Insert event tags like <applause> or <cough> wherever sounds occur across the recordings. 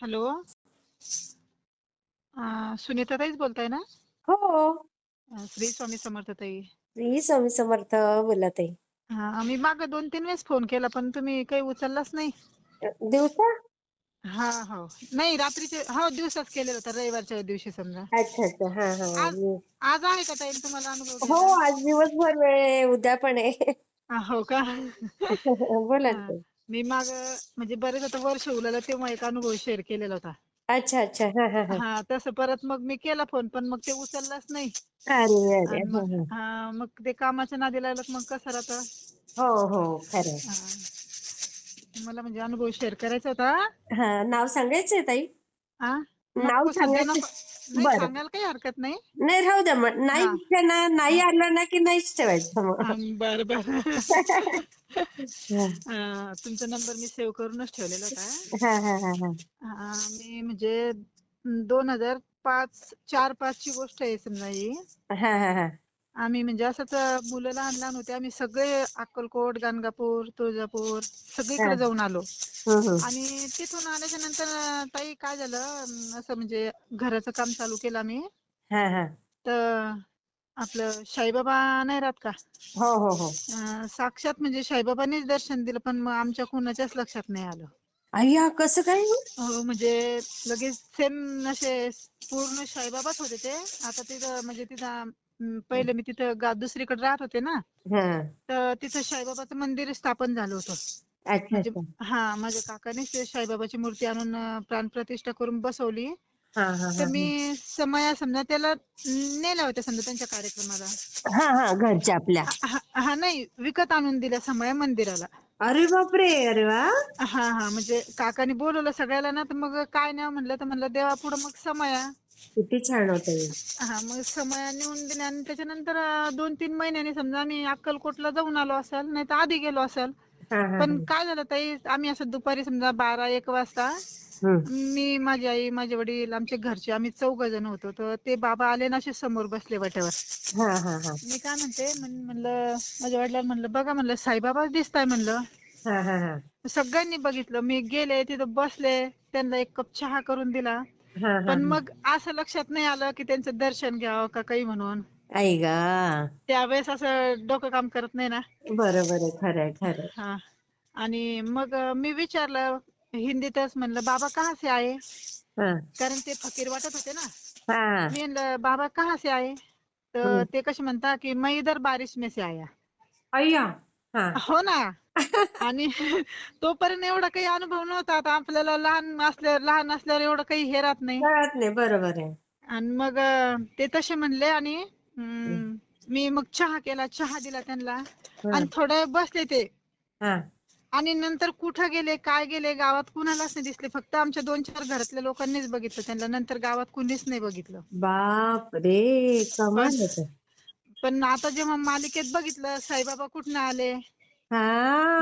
Hello. सुनीताताईच बोलताय ना? हो. श्री स्वामी समर्थ ताई. श्री स्वामी समर्थ बोलत आहे हा आम्ही माग दोन तीन वेळेस फोन केला पण तुम्ही काही उचललाच नाही. दिवसा? हा हो. नाही रात्रीचे हो दिवसाच केलेलं होतं रविवारच्या दिवशी समजा. अच्छा अच्छा. हा हा. आज मी- आज आहे का ताई तुम्हाला अनुभव हो? आज दिवसभर वेळ आहे उद्या पण आहे. <laughs> हा, का? बोला. ना ताई. मी माग म्हणजे बरेच आता वर्ष उरलेलं तेव्हा एक अनुभव शेअर केलेला होता. अच्छा अच्छा. हा हा हा. हा तसं परत मग मी केला फोन पण मग ते उचललाच नाही. अरे अरे आणि हा, मग हा. हा. मग ते कामाच्या नादी लागलं मग कसं राहतं? हो हो. खरं आहे. हा. मला म्हणजे अनुभव शेअर करायचा होता. हा नाव सांगायचंय ताई? हा नाव सांगायचं बरं. सांगायला काही हरकत नाही. नाही राहू द्या मग. नाही हा. इच्छा ना नाही आलं ना की नाहीच ठेवायचं मग. बरं बरं. <laughs> तुमचा नंबर मी सेव्ह करूनच ठेवलेला होता. हा हा हा हा. मी म्हणजे दोन हजार पाच चार पाच ची गोष्ट आहे समजा ही. हा हा हा. आम्ही म्हणजे असंच मुलं लहान लहान होते आम्ही सगळे अक्कलकोट गाणगापूर तुळजापूर सगळीकडे जाऊन आलो. आणि तिथून आल्याच्यानंतर ताई काय झालं असं म्हणजे घराचं काम चालू केलं आम्ही. हा हा. तर आपलं साईबाबा नाही राहत का? हो हो हो. साक्षात म्हणजे साईबाबांनीच दर्शन दिलं पण मग आमच्या कुणाच्याच लक्षात नाही आलं. अय्या कसं काय हो म्हणजे लगेच सेम असे पूर्ण साईबाबाच होते ते. आता तिथं म्हणजे तिथं पहिले मी तिथं गा दुसरीकडे राहत होते ना हा. तर तिथं साईबाबाचं मंदिर स्थापन झालं होतं. अच्छा म्हणजे अच्छा. हा माझ्या काकानेच ते साईबाबाची मूर्ती आणून अं, प्राणप्रतिष्ठा करून बसवली. हा हा तर हा. मी समया समजा त्याला नेल्या होत्या समजा त्यांच्या कार्यक्रमाला. हा हा घरच्या आपल्या. हा हा, नाही विकत आणून दिल्या समया मंदिराला. अरे बापरे अरे वा. हा हा म्हणजे काकाने बोलवलं सगळ्याला ना तर मग काय नाही म्हणलं तर म्हणलं देवा पुढं मग समया. किती छान होत हा. मग समया नेऊन दिल्या आणि त्याच्यानंतर अं, दोन तीन महिन्यांनी समजा आम्ही अक्कलकोटला जाऊन आलो असेल नाही तर आधी गेलो असेल. पण काय झालं ताई आम्ही असं दुपारी समजा बारा एक वाजता. मी माझी आई माझे वडील आमचे घरचे आम्ही चौघ जण होतो. तर ते बाबा आले ना असे समोर बसले वाट्यावर मी काय म्हणते म्हण- म्हणलं माझ्या वडिलांना म्हणलं बघा म्हणलं साईबाबाच दिसताय म्हणलं. सगळ्यांनी बघितलं. मी गेले तिथं बसले त्यांना एक कप चहा करून दिला. हा हा. पण मग असं लक्षात नाही आलं की त्यांचं दर्शन घ्यावं का काही म्हणून? आई गा. त्यावेळेस असं डोकं काम करत नाही ना? बरोबर आहे खरंय खरंय हा. आणि मग मी विचारलं हिंदीतच म्हणलं बाबा कहा से आए हा. कारण ते फकीर वाटत होते ना? हा. मी म्हणलं बाबा कहा से आए तर हम्म. ते कसे म्हणता की मैं इधर बारिश में से आया. अय्या हा. हो ना. आणि <laughs> तोपर्यंत एवढा काही अनुभव नव्हता. आता आपल्याला लहान असल्या लहान असल्यावर एवढं काही हे राहत नाही. कळत नाही. बरोबर आहे. आणि मग अं, ते तसे म्हणले आणि हम्म, मी मग चहा केला. चहा दिला त्यांना. आणि थोडं बसले ते. हा. आणि नंतर कुठं गेले काय गेले गावात कुणालाच नाही दिसले. फक्त आमच्या दोन चार घरातल्या लोकांनीच बघितलं त्यांना. नंतर गावात कुणीच नाही बघितलं. बाप रे! कमाल होत. पण आता जेव्हा मालिकेत बघितलं साईबाबा कुठनं आले? हा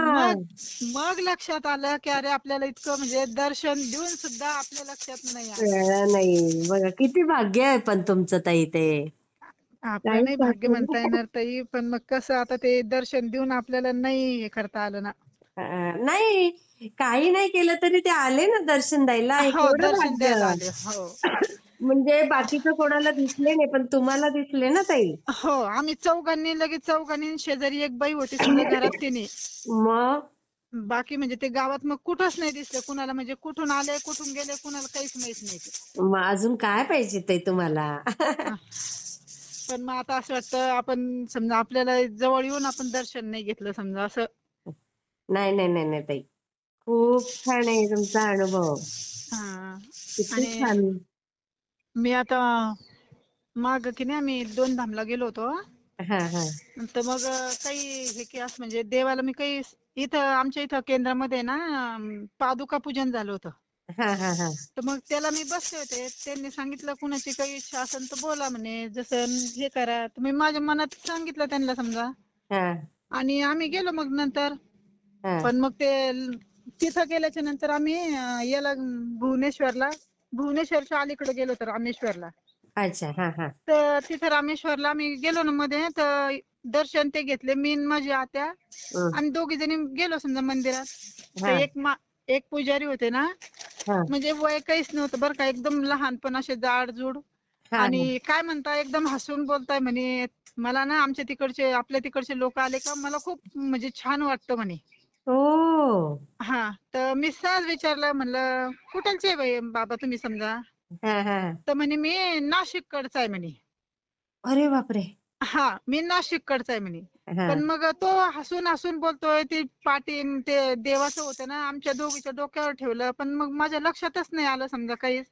मग मग लक्षात आलं की अरे आपल्याला इतकं म्हणजे दर्शन देऊन सुद्धा आपल्या लक्षात नाही आलं. कळलं नाही. बघा किती भाग्य आहे पण तुमचं ताई ते. आपलं नाही भाग्य म्हणता येणार ताई पण मग कसं आता ते दर्शन देऊन आपल्याला नाही हे करता आलं ना. नाही. काही नाही केलं तरी ते आले ना दर्शन द्यायला. हे हो दर्शन द्यायला आले. हो. <laughs> म्हणजे बाकीचं कोणाला दिसले नाही पण तुम्हाला दिसले ना ताई? हो आम्ही चौघांनी लगेच चौघांनी शेजारी एक बाई होती समजा घरात तिने. मग? बाकी म्हणजे ते गावात मग कुठंच नाही दिसले. कुणाला म्हणजे कुठून आले कुठून गेले कुणाला काहीच माहीत नाही. ते. मग अजून काय पाहिजे ताई तुम्हाला? पण मग आता असं वाटतं आपण समजा आपल्याला जवळ येऊन आपण दर्शन नाही घेतलं समजा असं. नाही नाही नाही नाही ताई. खूप छान आहे तुमचा अनुभव. हा. किती आणि छान. मी आता माग की नाही आम्ही दोन धामला गेलो होतो. हा हा. तर मग काही हे की असं म्हणजे देवाला मी काही इथं आमच्या इथं केंद्रामध्ये ना अं, पादुका पूजन झालं होतं. हा हा हा. तर मग त्याला मी बसले होते. त्यांनी सांगितलं कुणाची काही इच्छा असेल तर बोला म्हणे. जसं हे करा. तर मी माझ्या मनात सांगितलं त्यांना समजा. हा. आणि आम्ही गेलो मग नंतर. हा. पण मग ते ल- तिथं गेल्याच्यानंतर आम्ही अं, याला अं, भुवनेश्वरला भुवनेश्वरच्या अलीकडे गेलो होतो रामेश्वरला. अच्छा हा हा. तर तिथं रामेश्वरला आम्ही गेलो ना मध्ये तर दर्शन ते घेतले मी आणि माझी आत्या. आणि दोघी जणी गेलो समजा मंदिरात. तर हा. एक मा एक पुजारी होते ना हा. म्हणजे वय काहीच नव्हतं बरं का एकदम लहानपण असे जाडजूड हा आणि काय म्हणता एकदम हसून बोलताय म्हणे मला ना आमच्या तिकडचे आपल्या तिकडचे लोक आले का मला खूप म्हणजे छान वाटतं म्हणे. हो. हा तर मी सहज विचारलं म्हणलं कुठलचे आहे बाई? बाबा तुम्ही समजा. हा हा. तर म्हणे मी नाशिककडचा आहे म्हणे. अरे बापरे. हा मी नाशिककडचा आहे म्हणे. हा. पण मग तो हसून हसून बोलतोय ते पाटील ते देवाचं होतं ना आमच्या दोघीच्या डोक्यावर ठेवलं पण मग माझ्या लक्षातच नाही आलं समजा काहीच.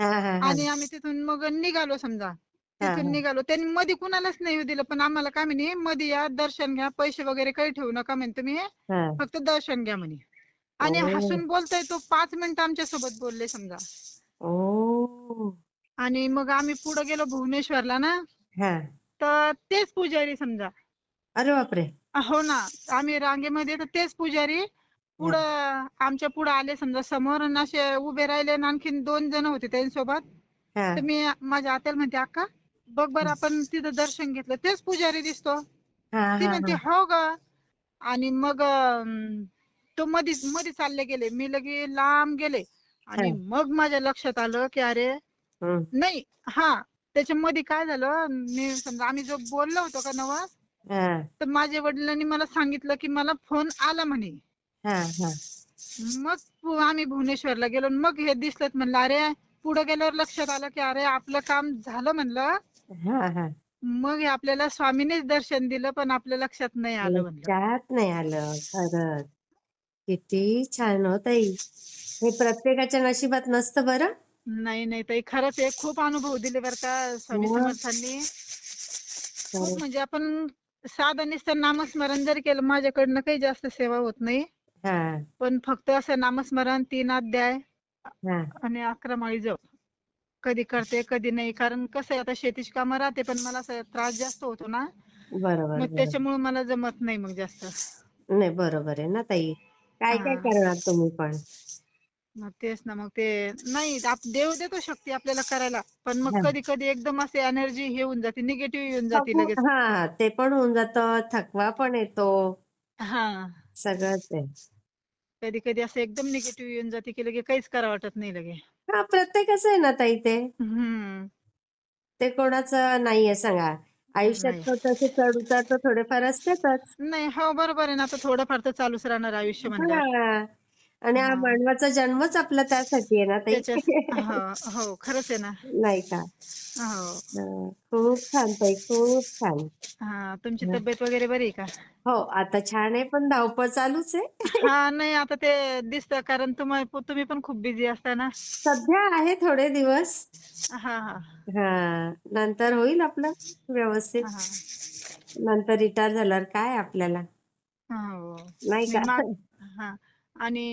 हा हा हा. आणि आम्ही तिथून मग निघालो समजा. तिथून. निघालो. त्यांनी मध्ये कुणालाच नाही येऊ दिलं पण आम्हाला काय म्हणे मध्ये या दर्शन घ्या पैसे वगैरे काही ठेवू नका म्हणे तुम्ही फक्त दर्शन घ्या म्हणे. आणि. हसून बोलतोय तो पाच मिनिटं आमच्यासोबत बोलले समजा. ओ. आणि मग आम्ही पुढे गेलो भुवनेश्वरला ना. हा. तर तेच पुजारी समजा. अरे बापरे. हो ना. आम्ही रांगेमध्ये तर तेच पुजारी. पुढं आमच्या पुढे आले समजा समोर असे उभे राहिले आणि आणखीन दोन जण होते त्यांच्यासोबत. तर मी माझ्या आत्याला म्हणते अक्का बघ बरं आपण तिथं दर्शन घेतलं तेच पुजारी दिसतो. ती म्हणते हा. ग. आणि मग अं, तो मध्ये मध्ये चालले गेले. मी लगे लांब गेले. आणि हा. मग माझ्या लक्षात आलं की अरे. नाही हा त्याच्यामध्ये काय झालं? मी समजा आम्ही जो बोललो होतो का नवस हा. तर माझ्या वडिलांनी मला सांगितलं की मला फोन आला म्हणे. हा हा. मग पु- आम्ही भुवनेश्वरला गेलो आणि मग हे दिसलं म्हणलं अरे पुढे गेल्यावर लक्षात आलं की अरे आपलं काम झालं म्हणलं. हा हा. मग आपल्याला स्वामीनेच दर्शन दिलं पण आपल्या लक्षात नाही आलं म्हणलं. लक्षात नाही आलं खरंच. किती छान हो ताई. हे प्रत्येकाच्या नशिबात नसतं बरं? नाही नाही ताई. खरंच आहे खूप अनुभव दिले बरं का स्वामी? समर्थांनी. खूप. म्हणजे आपण साधं नुसतं नामस्मरण जरी केलं माझ्याकडनं काही जास्त सेवा होत नाही. हा. पण फक्त असं नामस्मरण तीन अध्याय हा. आणि अकरा माळी जप. कधी करते कधी नाही. कारण कसं आहे आता शेतीची कामं राहते पण मला असं त्रास जास्त होतो ना. बरोबर मग बरोबर. त्याच्यामुळे मला जमत नाही मग जास्त. नाही बरोबर आहे ना ताई. काय काय हा. करणार तुम्ही पण? मग तेच ना मग ते नाही आप- देव देतो शक्ती आपल्याला करायला. पण मग हा. कधी कधी एकदम असे एनर्जी हे होऊन जाते निगेटिव्ह येऊन जाते लगेच. हा ते पण होऊन जातं. थकवा पण येतो. हा. सगळंच आहे. कधी कधी असं एकदम निगेटिव्ह येऊन जाते की लगे काहीच करा वाटत नाही लगे हा प्रत्येकाचं आहे ना ताई ते. ते कोणाचं नाहीये सांगा. आयुष्यात नाही. तर तसे चढ उतार तर थोडेफार असतातच. नाही हो बरोबर आहे ना. आता थोडंफार तर चालूच राहणार आयुष्य म्हणल्यावर. हा आणि हा हा. मानवाचा जन्मच आपला त्यासाठी आहे ना ताई? हो हो खरंच आहे ना. नाही का? हो. हा, खूप छान ताई खूप छान. हा तुमची हा. तब्येत वगैरे बरी आहे का? हो आता छान आहे पण धावपळ चालूच आहे. हा नाही आता ते दिसतं कारण तुम्ही तुम्ही पण खूप बिझी असता ना. सध्या आहे थोडे दिवस. हा हा. हा नंतर होईल आपलं व्यवस्थित. हा. नंतर रिटायर झाल्यावर काय आपल्याला? हा. नाही नाही का? हा. आणि